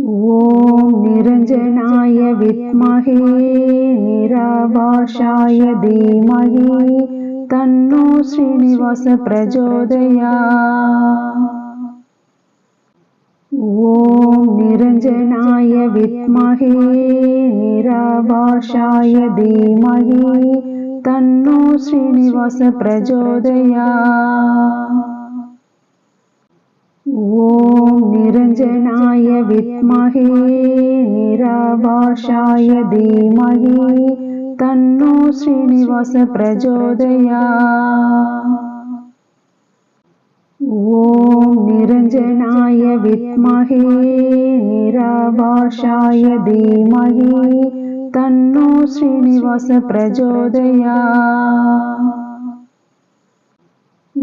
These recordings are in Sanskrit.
ॐ निरञ्जनाय विद्महे निराभाषाय धीमहि तन्नो श्रीनिवास प्रचोदया ॐ निरञ्जनाय विद्महे निराभाषाय धीमहि तन्नो श्रीनिवास प्रचोदया ॐ निरञ्जनाय विद्महे निराभाषाय धीमहि तन्नो श्रीनिवास प्रचोदया ॐ निरञ्जनाय विद्महे निराभाषाय धीमहि तन्नो श्रीनिवास प्रचोदया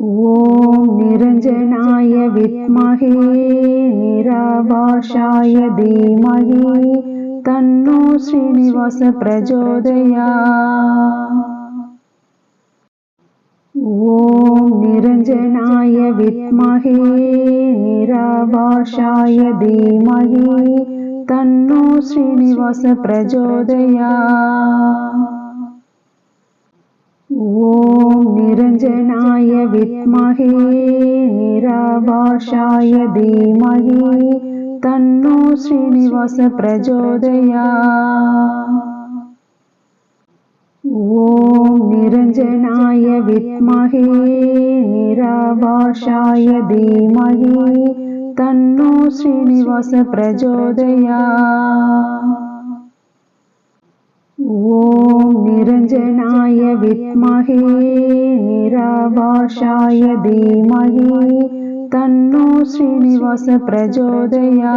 ॐ निरञ्जनाय विद्महे निराभाषाय धीमहि तन्नो श्रीनिवास प्रचोदया ॐ निरञ्जनाय विद्महे निराभाषाय धीमहि तन्नो श्रीनिवास प्रचोदया ॐ निरञ्जनाय विद्महे निराभाषाय धीमहि तन्नो श्रीनिवास प्रचोदया ॐ निरञ्जनाय विद्महे निराभाषाय धीमहि तन्नो श्रीनिवास प्रचोदया ॐ निरञ्जनाय विद्महे निराभाषाय धीमहि तन्नो श्रीनिवास प्रचोदया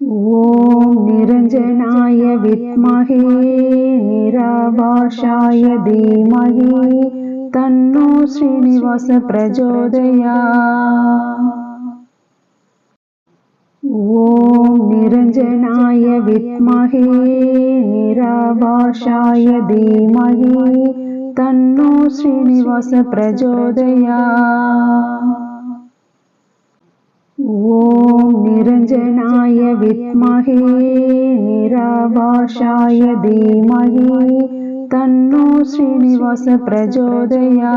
ॐ निरञ्जनाय विद्महे निराभाषाय धीमहि तन्नो श्रीनिवास प्रचोदया ॐ निरञ्जनाय विद्महे निराभाषाय धीमहि तन्नो श्रीनिवास प्रचोदया ॐ निरञ्जनाय विद्महे निराभाषाय धीमहि तन्नो श्रीनिवास प्रचोदया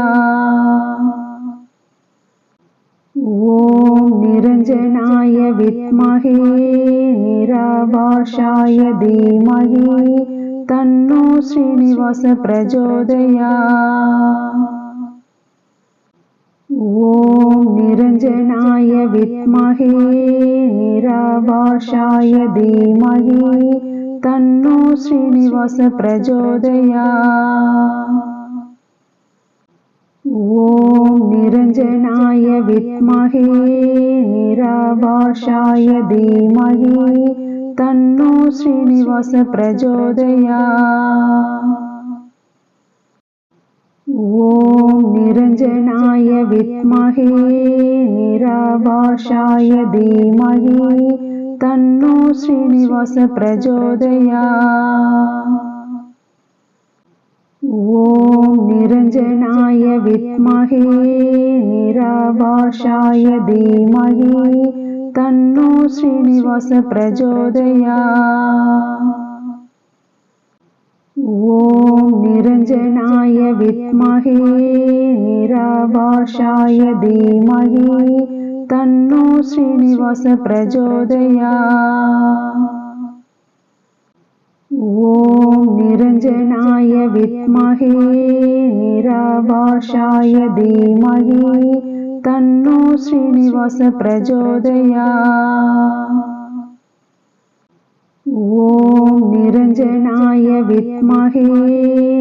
ॐ निरञ्जनाय विद्महे निराभाषाय धीमहि तन्नो श्रीनिवास प्रचोदया। ॐ निरञ्जनाय विद्महे निराभाषाय धीमहि तन्नो श्रीनिवास प्रचोदया। ॐ निरञ्जनाय विद्महे निराभाषाय धीमहि तन्नो श्रीनिवास प्रचोदया। ॐ निरञ्जनाय विद्महे निराभाषाय धीमहि तन्नो श्रीनिवास प्रचोदया ॐ निरञ्जनाय विद्महे निराभाषाय धीमहि तन्नो श्रीनिवास प्रचोदया ॐ निरञ्जनाय विद्महे निराभाषाय धीमहि तन्नो श्रीनिवास प्रचोदया ॐ निरञ्जनाय विद्महे निराभाषाय धीमहि तन्नो श्रीनिवास प्रचोदया ॐ निरञ्जनाय विद्महे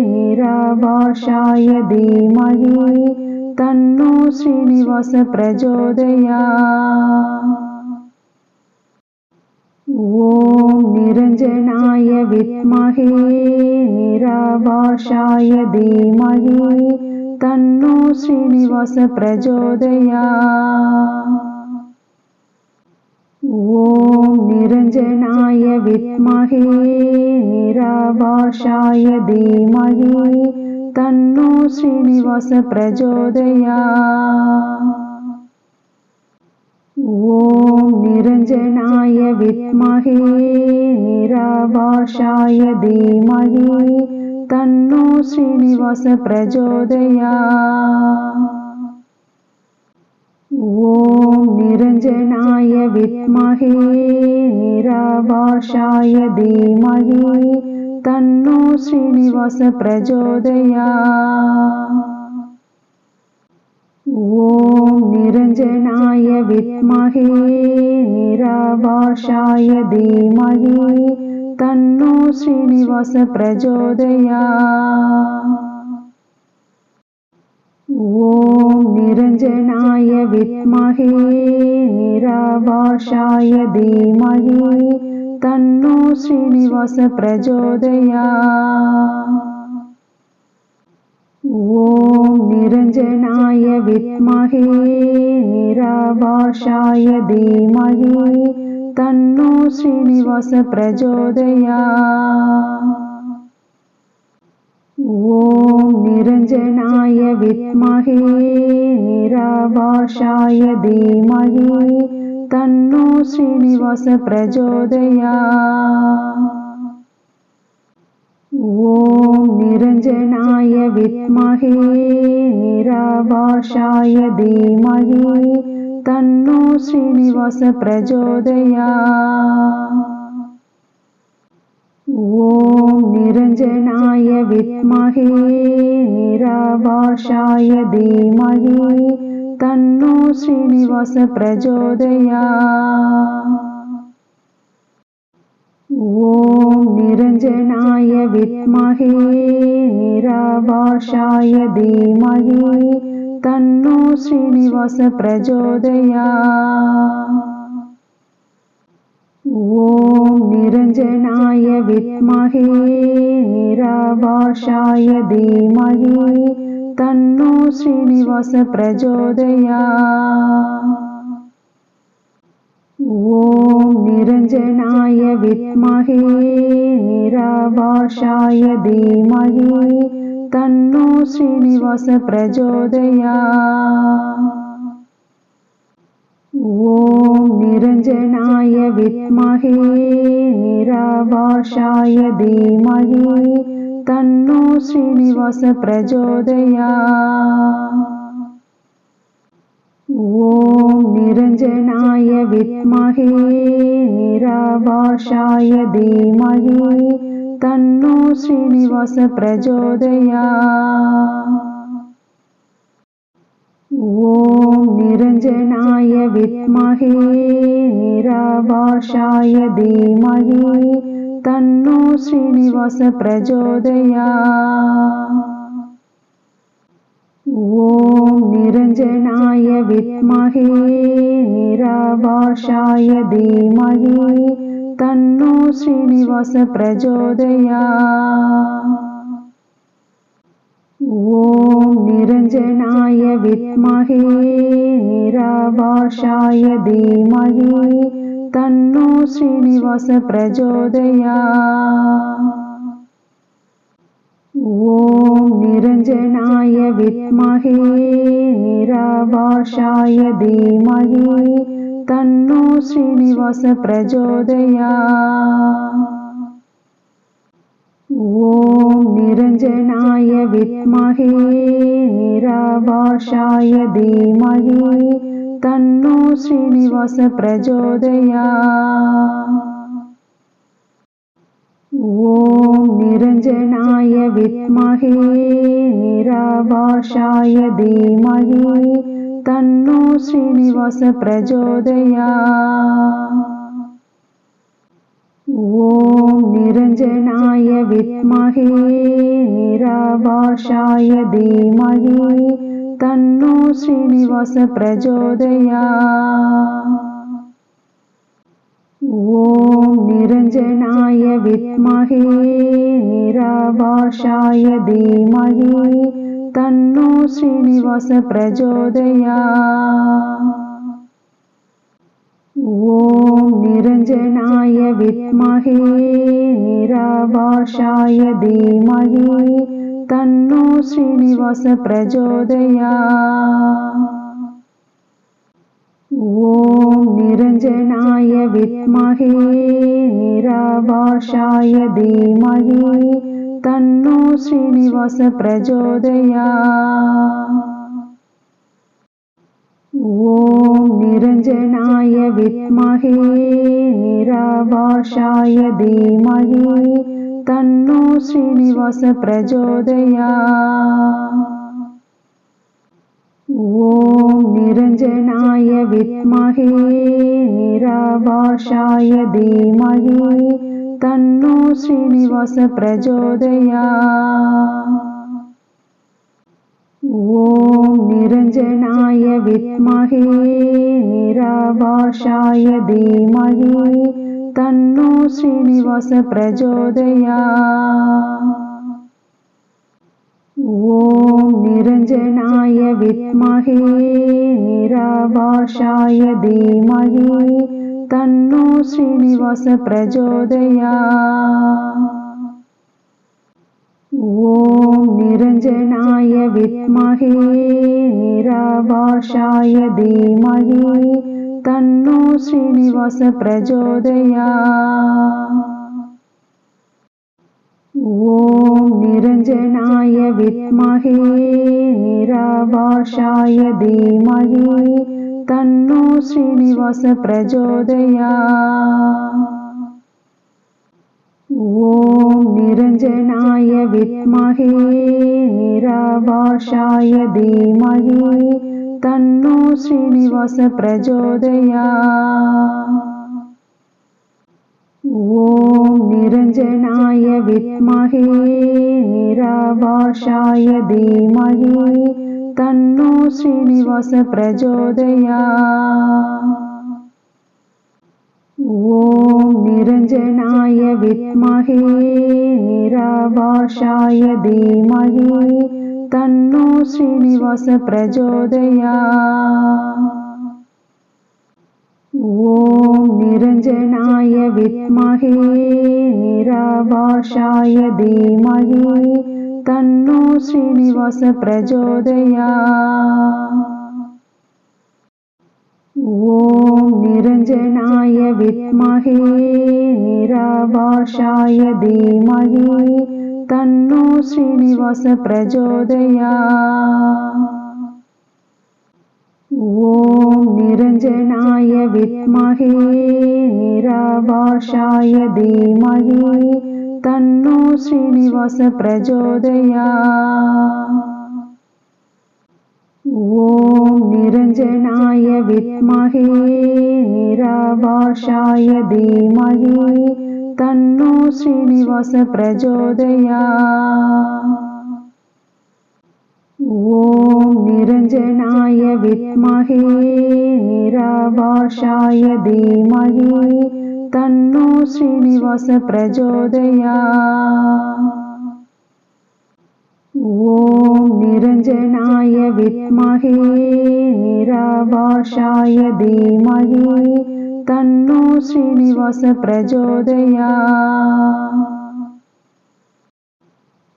निराभाषाय धीमहि तन्नो श्रीनिवास प्रचोदया ॐ निरञ्जनाय विद्महे निराभाषाय धीमहि तन्नो श्रीनिवास प्रचोदया ॐ निरञ्जनाय विद्महे निराभाषाय धीमहि तन्नो श्रीनिवास प्रचोदया ॐ निरञ्जनाय विद्महे निराभाषाय धीमहि तन्नो श्रीनिवास प्रचोदया ॐ निरञ्जनाय विद्महे निराभाषाय धीमहि तन्नो श्रीनिवास प्रचोदया ॐ निरञ्जनाय विद्महे निराभाषाय धीमहि तन्नो श्रीनिवास प्रचोदया। ॐ निरञ्जनाय विद्महे निराभाषाय धीमहि तन्नो श्रीनिवास प्रचोदया ॐ निरञ्जनाय विद्महे निराभाषाय धीमहि तन्नो श्रीनिवास प्रचोदया ॐ निरञ्जनाय विद्महे निराभाषाय धीमहि तन्नो श्रीनिवास प्रचोदया ॐ निरञ्जनाय विद्महे निराभाषाय धीमहि तन्नो श्रीनिवास प्रचोदया। ॐ निरञ्जनाय विद्महे निराभाषाय धीमहि तन्नो श्रीनिवास प्रचोदया ॐ निरञ्जनाय विद्महे निराभाषाय धीमहि तन्नो श्रीनिवास प्रचोदया ॐ निरञ्जनाय विद्महे निराभाषाय धीमहि तन्नो श्रीनिवास प्रचोदया ॐ निरञ्जनाय विद्महे निराभाषाय धीमहि तन्नो श्रीनिवास प्रचोदया ॐ निरञ्जनाय विद्महे निराभाषाय धीमहि तन्नो श्रीनिवास प्रचोदया ॐ निरञ्जनाय विद्महे निराभाषाय धीमहि तन्नो श्रीनिवास प्रचोदया ॐ निरञ्जनाय विद्महे निराभाषाय धीमहि तन्नो श्रीनिवास प्रचोदया ॐ निरञ्जनाय विद्महे निराभाषाय धीमहि तन्नो श्रीनिवास प्रचोदया ॐ निरञ्जनाय विद्महे निराभाषाय धीमहि तन्नो श्रीनिवास प्रचोदया ॐ निरञ्जनाय विद्महे निराभाषाय धीमहि तन्नो श्रीनिवास प्रचोदया ॐ निरञ्जनाय विद्महे निराभाषाय धीमहि तन्नो श्रीनिवास प्रचोदया ॐ निरञ्जनाय विद्महे निराभाषाय धीमहि तन्नो श्रीनिवास प्रचोदया ॐ निरञ्जनाय विद्महे निराभाषाय धीमहि तन्नो श्रीनिवास प्रचोदया ॐ निरञ्जनाय विद्महे निराभाषाय धीमहि तन्नो श्रीनिवास प्रचोदया ॐ निरञ्जनाय विद्महे निराभाषाय धीमहि तन्नो श्रीनिवास प्रचोदया ॐ निरञ्जनाय विद्महे निराभाषाय धीमहि तन्नो श्रीनिवास प्रचोदया ॐ निरञ्जनाय विद्महे निराभाषाय धीमहि तन्नो श्रीनिवास प्रचोदया ॐ निरञ्जनाय विद्महे निराभाषाय धीमहि तन्नो श्रीनिवास प्रचोदया ॐ निरञ्जनाय विद्महे निराभाषाय धीमहि तन्नो श्रीनिवास प्रचोदया ॐ निरञ्जनाय विद्महे निराभाषाय धीमहि तन्नो श्रीनिवास प्रचोदया। ॐ निरञ्जनाय विद्महे निराभाषाय धीमहि तन्नो श्रीनिवास प्रचोदया ॐ निरञ्जनाय विद्महे निराभाषाय धीमहि तन्नो श्रीनिवास प्रचोदया ॐ निरञ्जनाय विद्महे निराभाषाय धीमहि तन्नो श्रीनिवास प्रचोदया ॐ निरञ्जनाय विद्महे निराभाषाय धीमहि तन्नो श्रीनिवास प्रचोदया ॐ निरञ्जनाय विद्महे निराभाषाय धीमहि तन्नो श्रीनिवास प्रचोदया ॐ निरञ्जनाय विद्महे निराभाषाय धीमहि तन्नो श्रीनिवास प्रचोदया ॐ निरञ्जनाय विद्महे निराभाषाय धीमहि तन्नो श्रीनिवास प्रचोदया ॐ निरञ्जनाय विद्महे निराभाषाय धीमहि तन्नो श्रीनिवास प्रचोदया ॐ निरञ्जनाय विद्महे निराभाषाय धीमहि तन्नो श्रीनिवास प्रचोदया ॐ निरञ्जनाय विद्महे निराभाषाय धीमहि तन्नो श्रीनिवास प्रचोदया ॐ निरञ्जनाय विद्महे निराभाषाय धीमहि तन्नो श्रीनिवास प्रचोदया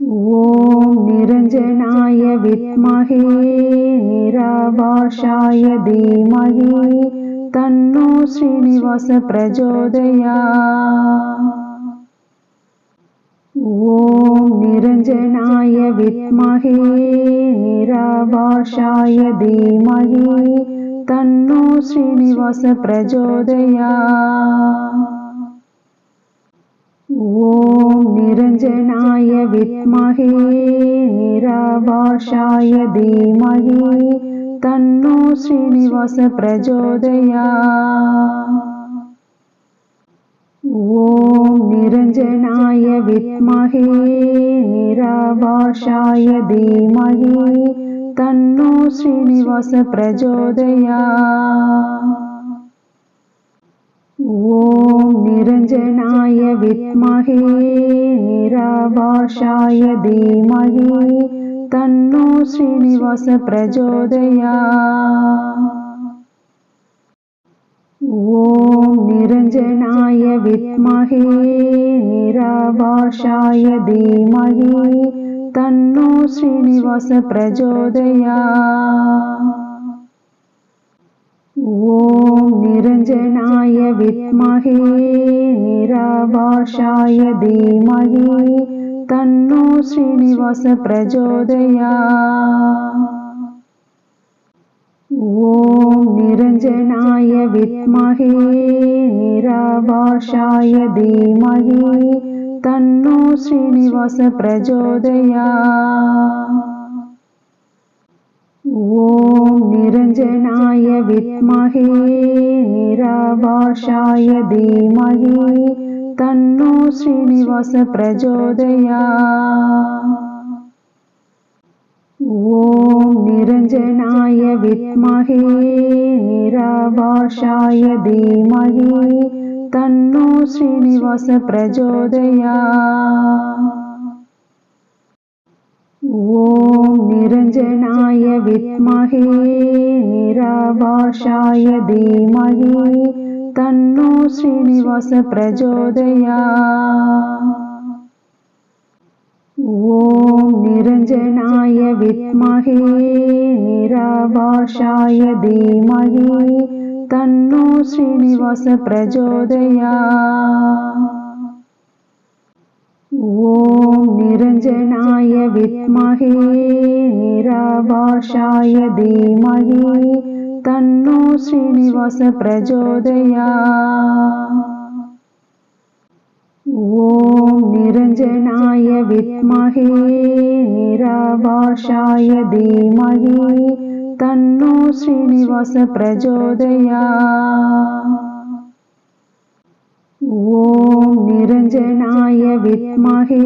ॐ निरञ्जनाय विद्महे निराभाषाय धीमहि तन्नो श्रीनिवास प्रचोदया ॐ निरञ्जनाय विद्महे निराभाषाय धीमहि तन्नो श्रीनिवास प्रचोदया ॐ निराभाषाय धीमहि तन्नो श्रीनिवास प्रचोदया। ॐ निरञ्जनाय विद्महे निराभाषाय धीमहि तन्नो श्रीनिवास प्रचोदया ॐ निरञ्जनाय विद्महे निराभाषाय धीमहि तन्नो श्रीनिवास प्रचोदया ॐ निरञ्जनाय विद्महे निराभाषाय धीमहि तन्नो श्रीनिवास प्रचोदया ॐ निरञ्जना विद्महे निराभाषाय धीमहि तन्नो श्रीनिवास प्रचोदया ॐ निरञ्जनाय विद्महे निराभाषाय धीमहि तन्नो श्रीनिवास प्रचोदया ॐ निरञ्जनाय विद्महे निराभाषाय धीमहि तन्नो श्रीनिवास प्रचोदया ॐ निरञ्जनाय विद्महे निराभाषाय धीमहि तन्नो श्रीनिवास प्रचोदया ॐ निरञ्जनाय विद्महे निराभाषाय धीमहि तन्नो श्रीनिवास प्रचोदया ॐ निरञ्जनाय विद्महे निराभाषाय धीमहि तन्नो श्रीनिवास प्रचोदया ॐ निरञ्जनाय विद्महे निराभाषाय धीमहि तन्नो श्रीनिवास प्रचोदया ॐ निरञ्जनाय विद्महे निराभाषाय धीमहि तन्नो श्रीनिवास प्रचोदया ॐ निरञ्जनाय विद्महे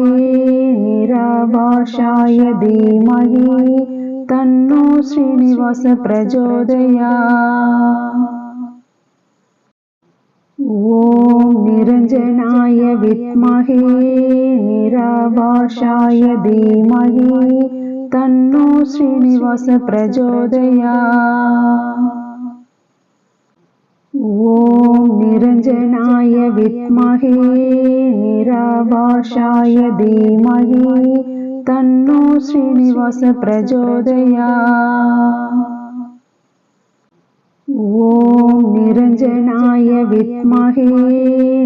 निराभाषाय धीमहि तन्नो श्रीनिवास प्रचोदया ॐ निरञ्जनाय विद्महे निराभाषाय धीमहि तन्नो श्रीनिवास प्रचोदया ॐ निरञ्जनाय विद्महे निराभाषाय धीमहि तन्नो श्रीनिवास प्रचोदया। ॐ निरञ्जनाय विद्महे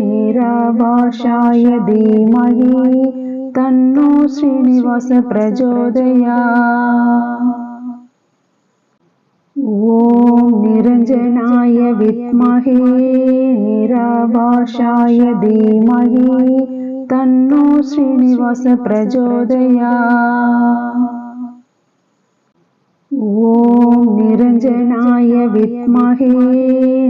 निराभाषाय धीमहि तन्नो श्रीनिवास प्रचोदया ॐ निरञ्जनाय विद्महे निराभाषाय धीमहि तन्नो श्रीनिवास प्रचोदया ॐ निरञ्जनाय विद्महे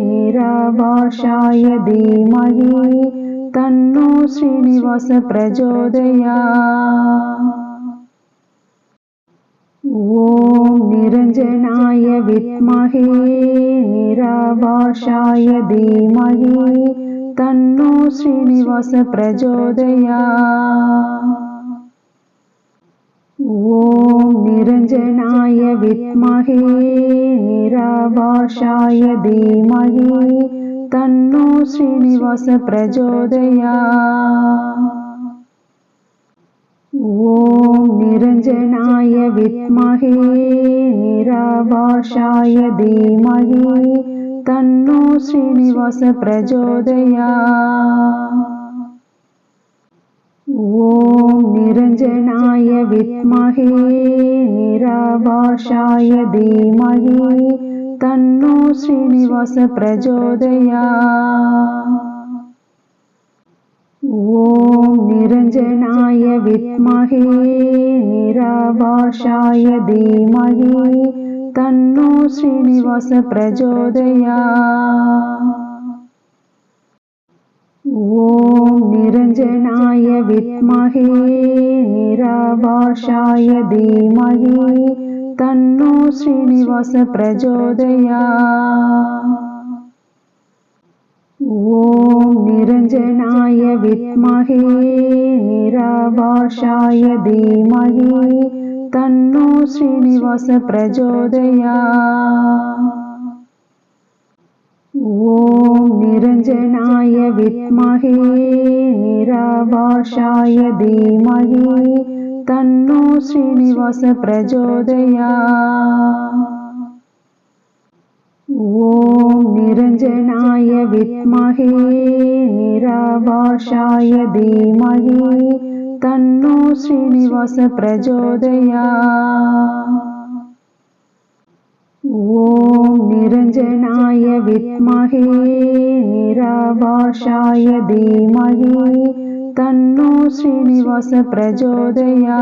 निराभाषाय धीमहि तन्नो श्रीनिवास प्रचोदया ॐ निरञ्जनाय विद्महे निराभाषाय धीमहि तन्नो श्रीनिवास प्रचोदया ॐ निरञ्जनाय विद्महे निराभाषाय धीमहि तन्नो श्रीनिवास प्रचोदया ॐ निरञ्जनाय विद्महे निराभाषाय धीमहि तन्नो श्रीनिवास प्रचोदया ॐ निरञ्जनाय विद्महे निराभाषाय धीमहि तन्नो श्रीनिवास प्रचोदया ॐ निरञ्जनाय विद्महे निराभाषाय धीमहि तन्नो श्रीनिवास प्रचोदया ॐ निरञ्जनाय विद्महे निराभाषाय धीमहि तन्नो श्रीनिवास प्रचोदया ॐ निरञ्जनाय विद्महे निराभाषाय धीमहि तन्नो श्रीनिवास प्रचोदया ॐ निरञ्जनाय विद्महे निराभाषाय धीमहि तन्नो श्रीनिवास प्रचोदया ॐ निरञ्जनाय विद्महे निराभाषाय धीमहि तन्नो श्रीनिवास प्रचोदया ॐ निरञ्जनाय विद्महे निराभाषाय धीमहि तन्नो श्रीनिवास प्रचोदया